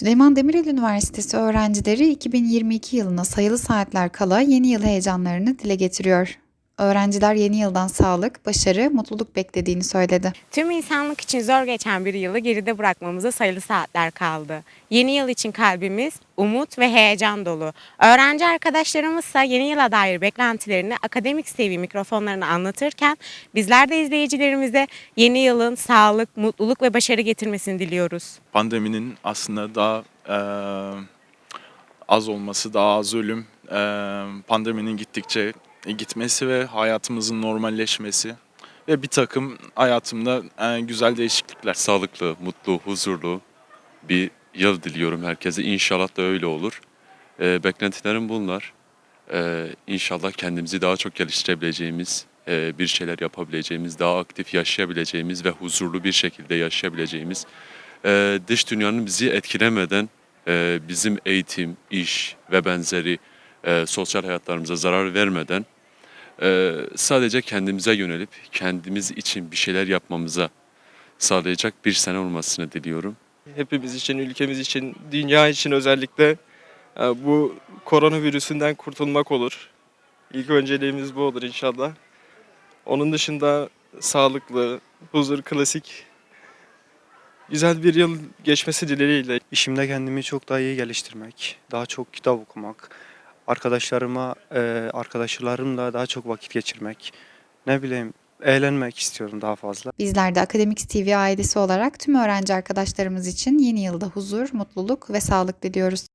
Süleyman Demirel Üniversitesi öğrencileri 2022 yılına sayılı saatler kala yeni yıl heyecanlarını dile getiriyor. Öğrenciler yeni yıldan sağlık, başarı, mutluluk beklediğini söyledi. Tüm insanlık için zor geçen bir yılı geride bırakmamıza sayılı saatler kaldı. Yeni yıl için kalbimiz umut ve heyecan dolu. Öğrenci arkadaşlarımızsa yeni yıla dair beklentilerini akademik seviye mikrofonlarına anlatırken bizler de izleyicilerimize yeni yılın sağlık, mutluluk ve başarı getirmesini diliyoruz. pandeminin aslında daha e, az olması, daha az ölüm, e, pandeminin gittikçe gitmesi ve hayatımızın normalleşmesi ve bir takım hayatımda e, güzel değişiklikler. sağlıklı, mutlu, huzurlu bir yıl diliyorum herkese. İnşallah da öyle olur. Ee, beklentilerim bunlar. Ee, inşallah kendimizi daha çok geliştirebileceğimiz, e, bir şeyler yapabileceğimiz, daha aktif yaşayabileceğimiz ve huzurlu bir şekilde yaşayabileceğimiz, e, dış dünyanın bizi etkilemeden e, bizim eğitim, iş ve benzeri e, sosyal hayatlarımıza zarar vermeden e, sadece kendimize yönelip kendimiz için bir şeyler yapmamıza sağlayacak bir sene olmasını diliyorum. hepimiz için, ülkemiz için, dünya için özellikle e, bu koronavirüsünden kurtulmak olur. İlk önceliğimiz bu olur inşallah. Onun dışında sağlıklı, huzur, klasik güzel bir yıl geçmesi dileğiyle. İşimde kendimi çok daha iyi geliştirmek, daha çok kitap okumak, arkadaşlarıma, e, arkadaşlarımla daha çok vakit geçirmek, ne bileyim eğlenmek istiyorum daha fazla. Bizler de Akademik TV ailesi olarak tüm öğrenci arkadaşlarımız için yeni yılda huzur, mutluluk ve sağlık diliyoruz.